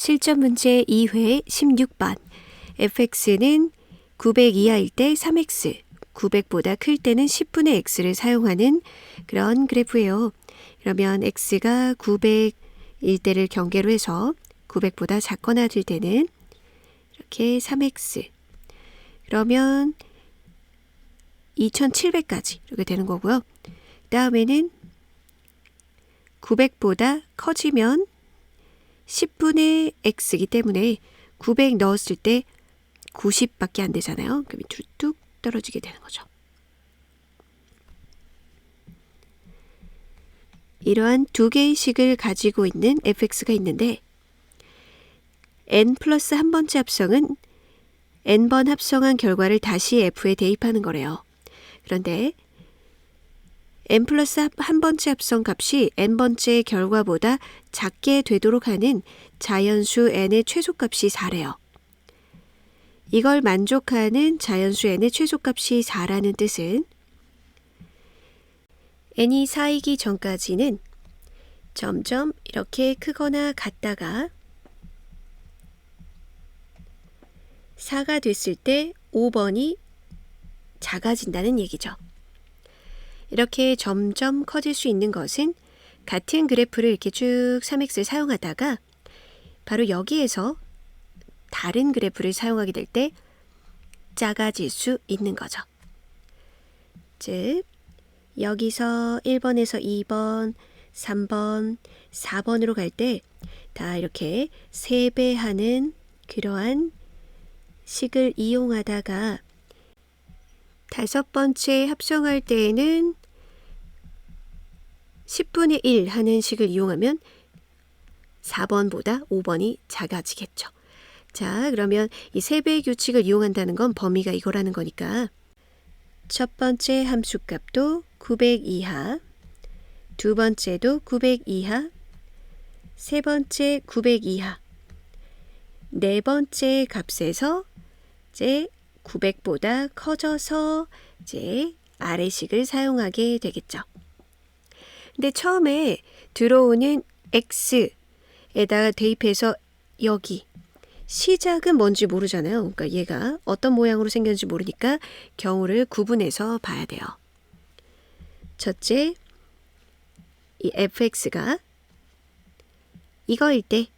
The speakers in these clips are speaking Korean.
실전 문제 2회 16번. fx는 900 이하일 때 3x, 900보다 클 때는 10분의 x를 사용하는 그런 그래프예요. 그러면 x가 900일 때를 경계로 해서 900보다 작거나 될 때는 이렇게 3x. 그러면 2700까지 이렇게 되는 거고요. 다음에는 900보다 커지면 10분의 x이기 때문에 900 넣었을 때 90밖에 안 되잖아요. 그럼 밑으로 뚝 떨어지게 되는 거죠. 이러한 두 개의 식을 가지고 있는 fx가 있는데 n 플러스 한 번째 합성은 n번 합성한 결과를 다시 f에 대입하는 거래요. 그런데 n 플러스 한 번째 합성 값이 n 번째 결과보다 작게 되도록 하는 자연수 n의 최소값이 4래요. 이걸 만족하는 자연수 n의 최소값이 4라는 뜻은 n이 4이기 전까지는 점점 이렇게 크거나 같다가 4가 됐을 때 5번이 작아진다는 얘기죠. 이렇게 점점 커질 수 있는 것은 같은 그래프를 이렇게 쭉 3x를 사용하다가 바로 여기에서 다른 그래프를 사용하게 될 때 작아질 수 있는 거죠. 즉, 여기서 1번에서 2번, 3번, 4번으로 갈 때 다 이렇게 3배 하는 그러한 식을 이용하다가 다섯 번째 합성할 때에는 10분의 1 하는 식을 이용하면 4번보다 5번이 작아지겠죠. 자, 그러면 이 세배의 규칙을 이용한다는 건 범위가 이거라는 거니까 첫 번째 함수값도 900 이하, 두 번째도 900 이하, 세 번째 900 이하, 네 번째 값에서 이제 900보다 커져서 이제 아래식을 사용하게 되겠죠. 근데 처음에 들어오는 x에다가 대입해서 여기 시작은 뭔지 모르잖아요. 그러니까 얘가 어떤 모양으로 생겼는지 모르니까 경우를 구분해서 봐야 돼요. 첫째, 이 fx가 이거일 때,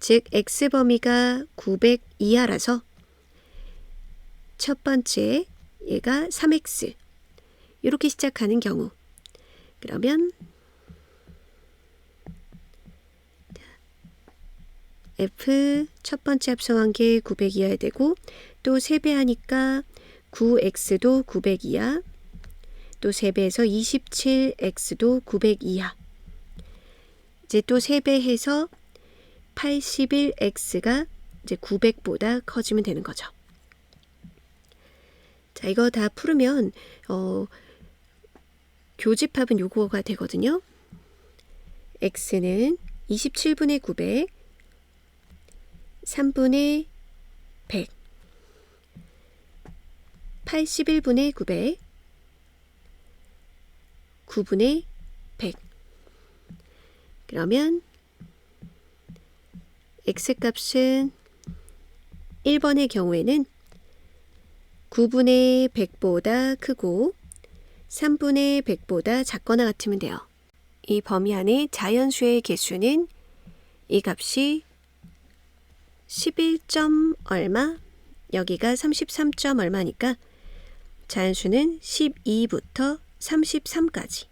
즉 x 범위가 900 이하라서 첫 번째 얘가 3x 이렇게 시작하는 경우 그러면 f 첫 번째 합성한 게 900 이하야 되고 또 3배 하니까 9x도 900 이하 또 3배해서 27x도 900 이하 이제 또 3배 해서 81x가 이제 900보다 커지면 되는 거죠. 자, 이거 다 풀으면 어, 교집합은 요거가 되거든요. x는 27분의 900, 3분의 100, 81분의 900, 9분의 100. 그러면 x값은 1번의 경우에는 9분의 100보다 크고 3분의 100보다 작거나 같으면 돼요. 이 범위 안에 자연수의 개수는 이 값이 11점 얼마, 여기가 33점 얼마니까 자연수는 12부터 33까지.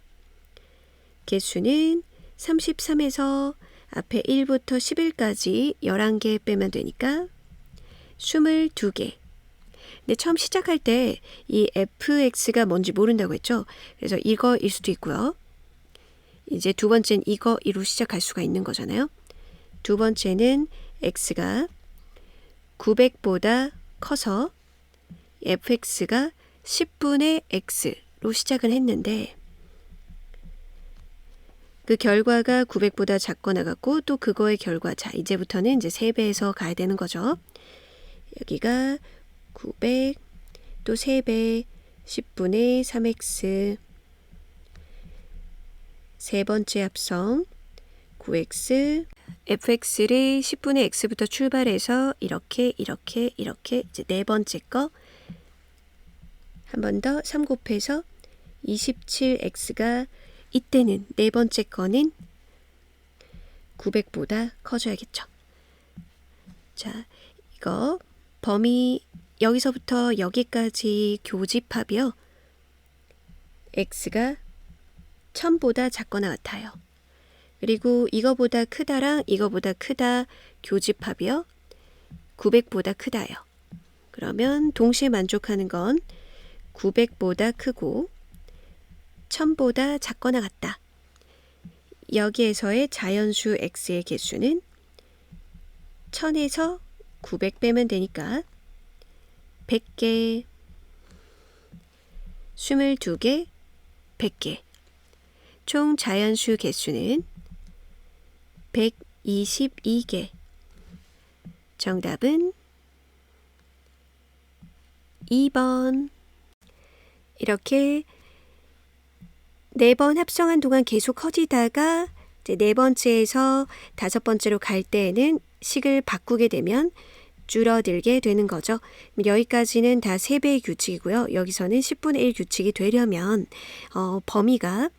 개수는 33에서 앞에 1부터 11까지 11개 빼면 되니까 22개. 근데 처음 시작할 때 이 fx가 뭔지 모른다고 했죠. 그래서 이거일 수도 있고요. 이제 두 번째는 이거 이로 시작할 수가 있는 거잖아요. 두 번째는 x가 900보다 커서 fx가 10분의 x로 시작을 했는데 그 결과가 900보다 작거나 같고 또 그거의 결과 자 이제부터는 이제 3배에서 가야 되는 거죠. 여기가 900, 또 3배, 10분의 3x, 세 번째 합성, 9x, fx를 10분의 x부터 출발해서 이렇게 이렇게 이렇게 이제 네 번째 거 한 번 더 3 곱해서 27x가 이때는 네 번째 거는 900보다 커져야겠죠. 자, 이거 범위 여기서부터 여기까지 교집합이요. x가 1000보다 작거나 같아요. 그리고 이거보다 크다랑 이거보다 크다 교집합이요. 900보다 크다요. 그러면 동시에 만족하는 건 900보다 크고 1000보다 작거나 같다. 여기에서의 자연수 x의 개수는 1000에서 900 빼면 되니까 100개, 22개, 100개. 총 자연수 개수는 122개. 정답은 2번. 이렇게 네 번 합성한 동안 계속 커지다가 네 번째에서 다섯 번째로 갈 때에는 식을 바꾸게 되면 줄어들게 되는 거죠. 여기까지는 다 3배의 규칙이고요. 여기서는 10분의 1 규칙이 되려면 어, 범위가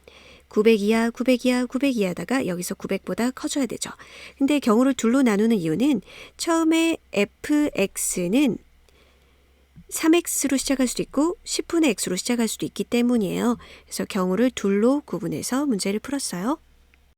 900 이하, 900 이하, 900 이하다가 여기서 900보다 커져야 되죠. 근데 경우를 둘로 나누는 이유는 처음에 fx는 3x로 시작할 수도 있고 10분의 x로 시작할 수도 있기 때문이에요. 그래서 경우를 둘로 구분해서 문제를 풀었어요.